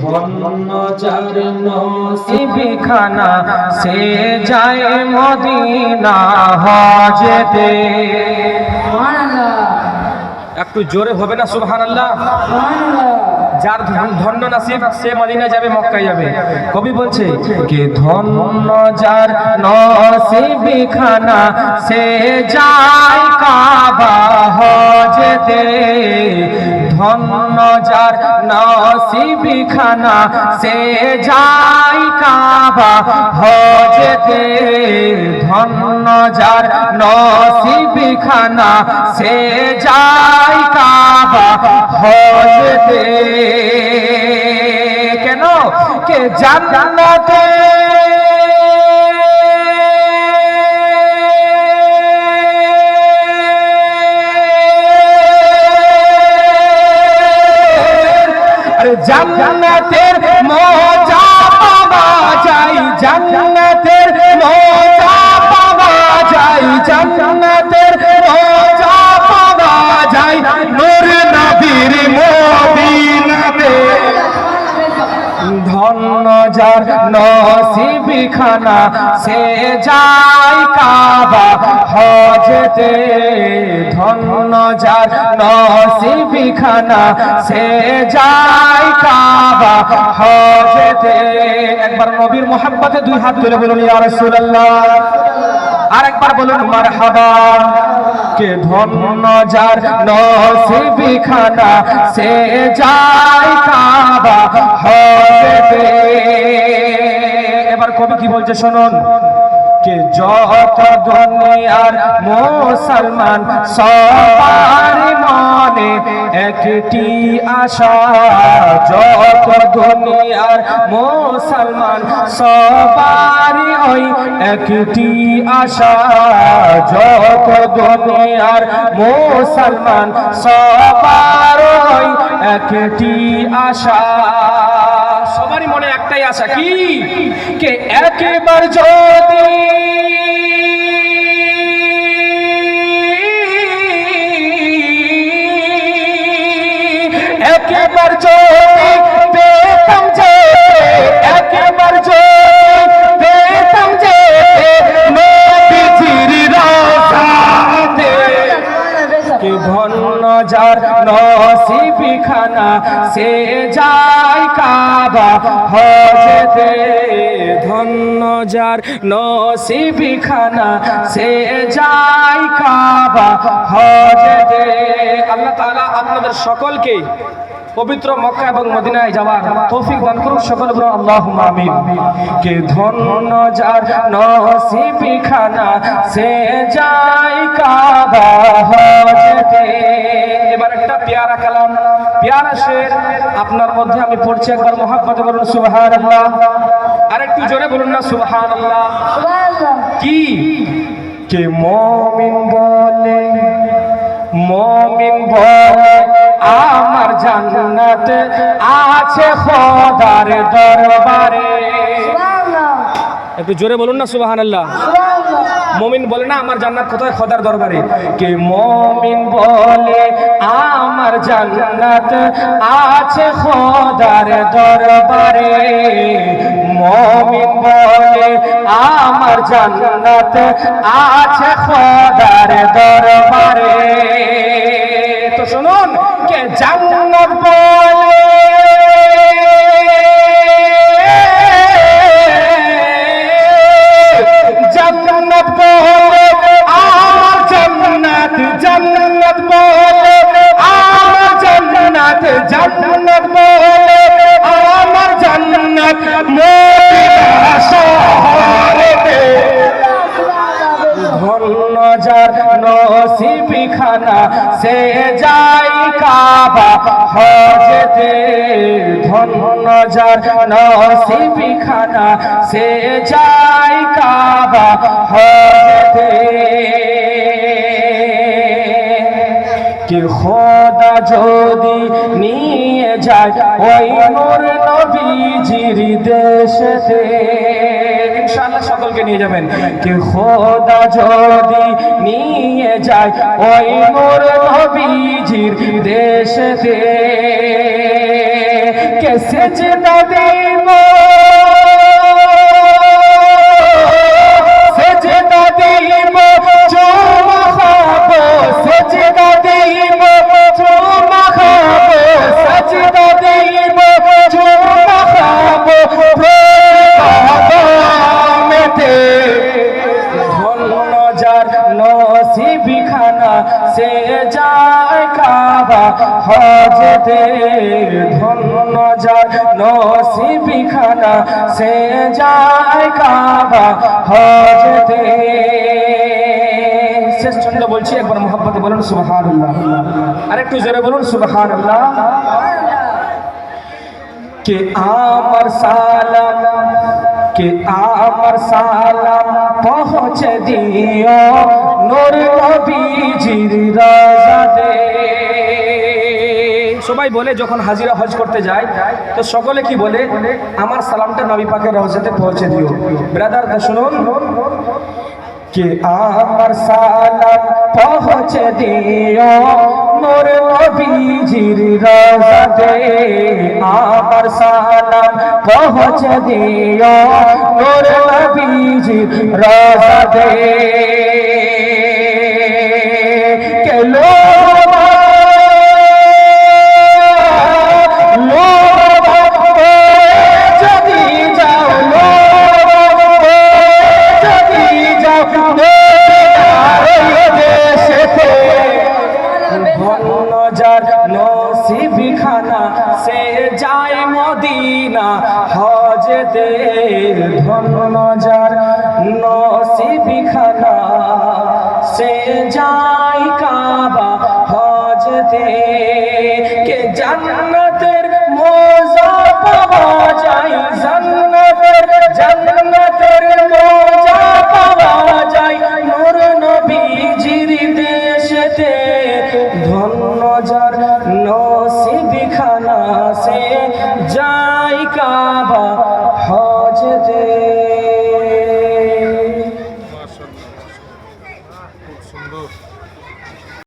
ধন্য নসিবিখানা সে যায় মদিনা হজেতে। একটু জোরে হবে না সুবহানাল্লাহ। যার ধন- ধন্য নাসিব, সে মদিনা যাবে, মক্কায় যাবে। কবি বলছে, কে ধন্য যার নসিবিখানা, সে যায় কাবা হজেতে। ধন্য যার নসিবিখানা, সে যায় কাবা হজেতে। ধন্য যার নসিবিখানা, সে যায় কাবা হজেতে। জান্নাতে আরে জান্নাতের মজা পাওয়া যায় জান্নাতের ধন্য নসিবি খানা, সে যাই কাবা। হজতে ধন্য যার নসিবি খানা, সে যায় কাবা। হজতে একবার নবীর মোহাম্মতে দুই হাত তুলে বলুন, ইয়া রাসূলুল্লাহ। আরেকবার বলুন, মারহাবা। কে ধন্য যার নসিবিখানা, সে যায় কাবা হবে এবার কবি কি বলছে, শুনুন। কে যত দুনিয়ার মুসলমান, সবার মনে একটি আশা, যত দুনিয়ার মুসলমান সবারই ওই একটি আশা, যত দুনিয়ার মুসলমান, সবার ওই একটি আশা। সবারই মনে একটাই আশা কি? কে একবার যদি নসিবিখানা সে যায় কাবা। হজেতে ধন্য যার নসিবিখানা, সে যায় কাবা। হজেতে আল্লাহ তাআলা আপনাদের সকলকে পবিত্র মক্কা এবং মদিনায় যাওয়ার তৌফিক দান করুন সকল বলুন আল্লাহুম্মা আমিন। কে ধন্য যার নসিবিখানা সে যায় কাবা হজেতে। এবার একটা পেয়ারা কালাম। পেয়ারা শের আপনার মধ্যে আমি পড়ছি একবার মহাব্বতে বলুন সুবহানাল্লাহ। আর একটু জোরে বলুন না সুবহানাল্লাহ। কি? কে মমিন বলে মমিন বলে আমার জান্নাত আছে খোদার দরবারে। একটু জোরে বলুন না, সুবহানাল্লাহ। মমিন বলে, না, আমার জান্নাত কোথায়? খোদার দরবারে। কে মমিন বলে, আমার জান্নাত আছে খোদার দরবারে। মমিন বলে, আমার জান্নাত আছে খোদার দরবারে। তো শুনুন কে জান্নাত বলে জান্নাত বলে নসিবিখানা সে যাই কাবা। হজেতে ধন্য যার নসিবিখানা, সে যাই কাবা। হজেতে কি খোদা যদি নিয়ে যায়, ওই নূর নবীজির দেশেতে। সকলকে নিয়ে যাবেন। কে খোদা যদি নিয়ে যায়, ওই নূর নবীজির কেসে কে সেজদা দিব? সে যায় কাবা হজতে ধন্য যার নসিবি খানা সে যায় কাবা হজতে শেষ ছন্দ বলছি, একবার মোহাম্মতে বলুন, সুবহানাল্লাহ। আরেকটু জোরে বলুন, সুবহানাল্লাহ। কে আমার সালাম কে আমার সালাম পৌঁছে দিও? নূর নবীজির রাজাতে সবাই বলে, যখন হাজিরা হজ করতে যায়, তো সকলে কি বলে? আমার সালামটা নবী পাকের রওজাতে পৌঁছে দিও। ব্রাদার শুনুন। কে আমার সালাম পৌঁছে দিও। মোর নবীজির রাজাতে আমার সালাম। পৌঁছে দিও। মোর নবীজির রাজাতে খানা, সে যায় মদিনা হজতে ধন্য যার নসিবি খানা সে যায় কাবা হজতে কে জান্নাতের মজা পাওয়া যায়। জান্নাতের জান্নাতের মজা পাওয়া যায়। নূর নবীজির দেশেতে ধন্য যার নসিবি